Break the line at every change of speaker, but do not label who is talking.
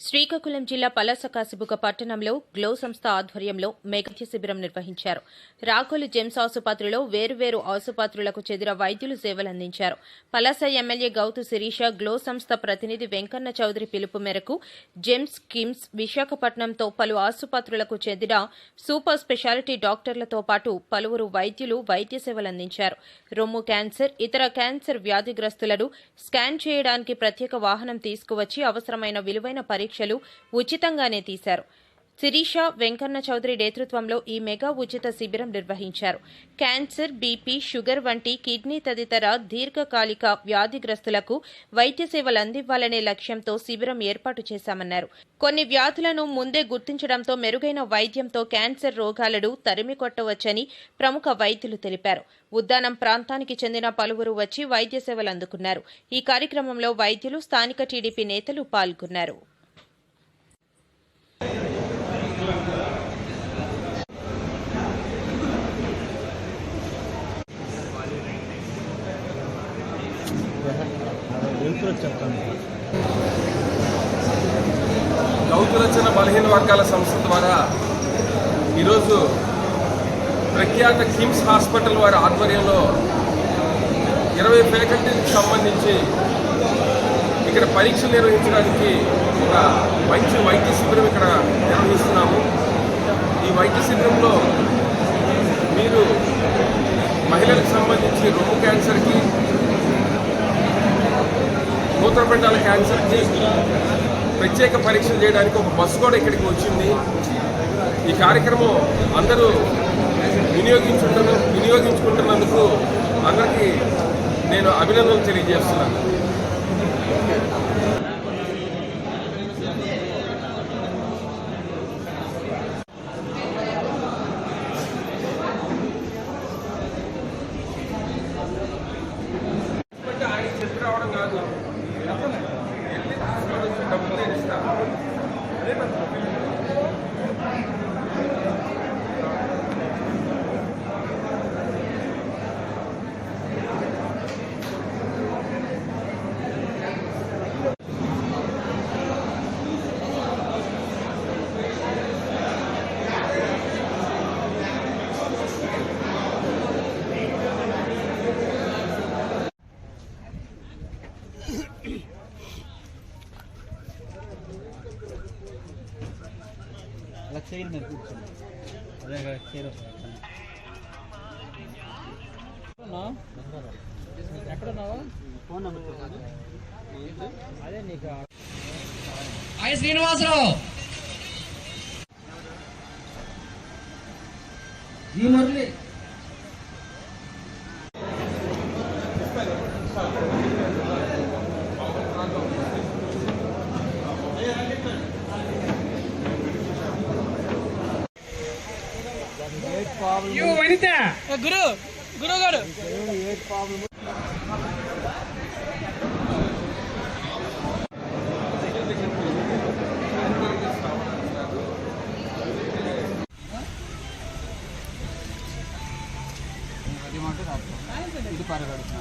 శ్రీకాకుళం జిల్లా పలాస కాసిబుగ పట్టణంలో గ్లో సంస్థ ఆధ్వర్యంలో మెగత్య శిబిరం నిర్వహించారు. రాకోలు జెమ్స్ ఆసుపత్రిలో వేరువేరు ఆసుపత్రులకు చెందిన వైద్యులు సేవలందించారు. పలాస ఎమ్మెల్యే గౌతు శిరీష గ్లో సంస్థ ప్రతినిధి వెంకన్న చౌదరి పిలుపు మేరకు జెమ్స్ కిమ్స్ విశాఖపట్నంతో పలు ఆసుపత్రులకు చెందిన సూపర్ స్పెషాలిటీ డాక్టర్లతో పాటు పలువురు వైద్యులు వైద్య సేవలందించారు. రొమ్ము క్యాన్సర్ ఇతర క్యాన్సర్ వ్యాధిగ్రస్తులను స్కాన్ చేయడానికి ప్రత్యేక వాహనం తీసుకువచ్చి అవసరమైన విలువైన పరీక్షలు ఉచితంగానే తీశారు. శిరీష వెంకన్న చౌదరి నేతృత్వంలో ఈ మెగా ఉచిత శిబిరం నిర్వహించారు. క్యాన్సర్ బీపీ షుగర్ వంటి కిడ్నీ తదితర దీర్ఘకాలిక వ్యాధిగ్రస్తులకు వైద్య సేవలు అందివ్వాలనే లక్ష్యంతో శిబిరం ఏర్పాటు చేశామన్నారు. కొన్ని వ్యాధులను ముందే గుర్తించడంతో మెరుగైన వైద్యంతో క్యాన్సర్ రోగాలను తరిమి కొట్టవచ్చని ప్రముఖ వైద్యులు తెలిపారు. ఉద్దానం ప్రాంతానికి చెందిన పలువురు వచ్చి వైద్య సేవలు అందుకున్నారు. ఈ కార్యక్రమంలో వైద్యులు స్థానిక టీడీపీ నేతలు పాల్గొన్నారు.
గౌతురచన బలహీన వర్గాల సంస్థ ద్వారా ఈరోజు ప్రఖ్యాత కిమ్స్ హాస్పిటల్ వారి ఆధ్వర్యంలో ఇరవై ఫ్యాకల్టీకి సంబంధించి ఇక్కడ పరీక్షలు నిర్వహించడానికి ఒక మంచి వైద్య శిబిరం ఇక్కడ నిర్వహిస్తున్నాము. ఈ వైద్య శిబిరంలో మీరు మహిళలకు సంబంధించి రొమ్ము క్యాన్సర్కి మూత్రపిండాల క్యాన్సర్కి ప్రత్యేక పరీక్షలు చేయడానికి ఒక బస్సు కూడా ఇక్కడికి వచ్చింది. ఈ కార్యక్రమం అందరూ వినియోగించుకుంటున్న వినియోగించుకుంటున్నందుకు అందరికీ నేను అభినందనలు తెలియజేస్తున్నాను. తీసుకొని వచ్చి డబ్బులు నేను
చైర్ మీద కూర్చోండి అదే కదా చైర్ ఎక్కడున్నావా? ఫోన్ నెంబర్ అదే నీకు
ఐ శ్రీనివాసరావు. జీ మురళి. వనిత.
గురు గారు అది మాట ఇది పరగడుతున్నా